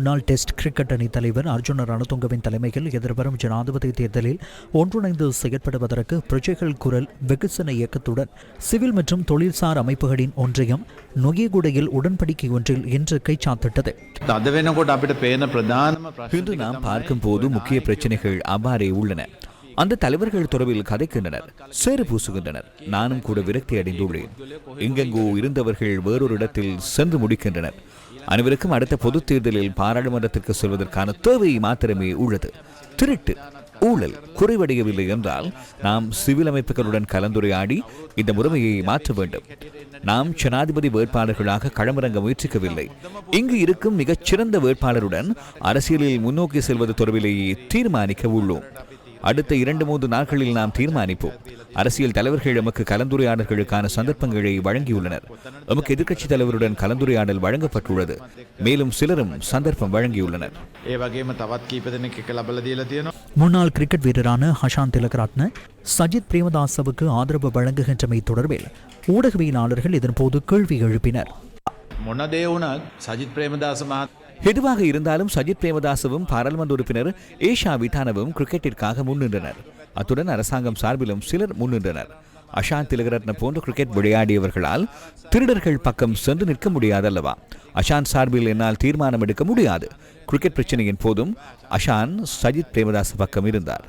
முன்னாள் test cricket அணி தலைவர் அர்ஜுன ரணதுங்கவின் தலைமையில் எதிர்வரும் ஜனாதிபதி தேர்தலில் ஒன்றிணைந்து செயற்படுவதற்கு பிரஜைகள் குரல் வெகுசன இயக்கத்துடன் சிவில் மற்றும் தொழில்சார் அமைப்புகளின் ஒன்றியம் நொயகுடையில் உடன்படிக்கை ஒன்றில் இன்று கைச்சாத்திட்டது. இன்று நாம் பார்க்கும் போது முக்கிய பிரச்சனைகள் அவ்வாறே உள்ளன. அந்த தலைவர்கள் தொடர்பில் கதைக்கின்றனர் சேறு பூசுகின்றனர். நானும் கூட விரக்தி அடைந்துள்ளேன் எங்கெங்கோ இருந்தவர்கள் வேறொரு இடத்தில் சென்று முடிக்கின்றனர். அனைவருக்கும் அடுத்த பொதுத் தேர்தலில் பாராளுமன்றத்திற்கு செல்வதற்கான தேவை மாத்திரமே உள்ளது. திருட்டு ஊழல் குறைவடையவில்லை என்றால் நாம் சிவில் அமைப்புகளுடன் கலந்துரையாடி இந்த முறைமையை மாற்ற வேண்டும். நாம் ஜனாதிபதி வேட்பாளர்களாக களமிறங்க முயற்சிக்கவில்லை. இங்கு இருக்கும் மிகச்சிறந்த வேட்பாளருடன் அரசியலில் முன்னோக்கி செல்வது தொடர்பிலேயே தீர்மானிக்க உள்ளோம். அடுத்த இரண்டு மூன்று நாட்களில் நாம் தீர்மானிப்போம் அரசியல் தலைவர்கள் எமக்கு கலந்துரையாடல்களுக்கான சந்தர்ப்பங்களை வழங்கியுள்ளனர் எமக்கு எதிர்க்கட்சித் தலைவருடன் கலந்துரையாடல் வழங்கப்பட்டுள்ளது மேலும் சிலரும் சந்தர்ப்பம் வழங்கியுள்ளனர் ඒ වගේම තවත් කීප දෙනෙක් එක ලබල දීලා තියෙනවා. முன்னாள் கிரிக்கெட் வீரரான ஹஷான் திலகரத்ன சஜித் பிரேமதாசவுக்கு ஆதரவு வழங்குகின்றமை தொடர்பில் ஊடகவியலாளர்கள் இதன்போது கேள்வி எழுப்பினர் මොන දේ වුණත් සජිත් ප්‍රේමදාස මහත් எதுவாக இருந்தாலும் சஜித் பிரேமதாசவும் பாராளுமன்ற உறுப்பினர் ஏஷா விதானவும் கிரிக்கெட்டிற்காக முன்னின்றனர். அத்துடன் அரசாங்கம் சார்பிலும் சிலர் முன்னின்றனர். அஷாந்த் திலகரத்ன போன்ற கிரிக்கெட் விளையாடியவர்களால் திருடர்கள் பக்கம் சென்று நிற்க முடியாதல்லவா? அஷாந்த் சார்பில் என்னால் தீர்மானம் எடுக்க முடியாது. கிரிக்கெட் பிரச்சனையின் போதும் அஷான் சஜித் பிரேமதாஸ் பக்கம் இருந்தார்.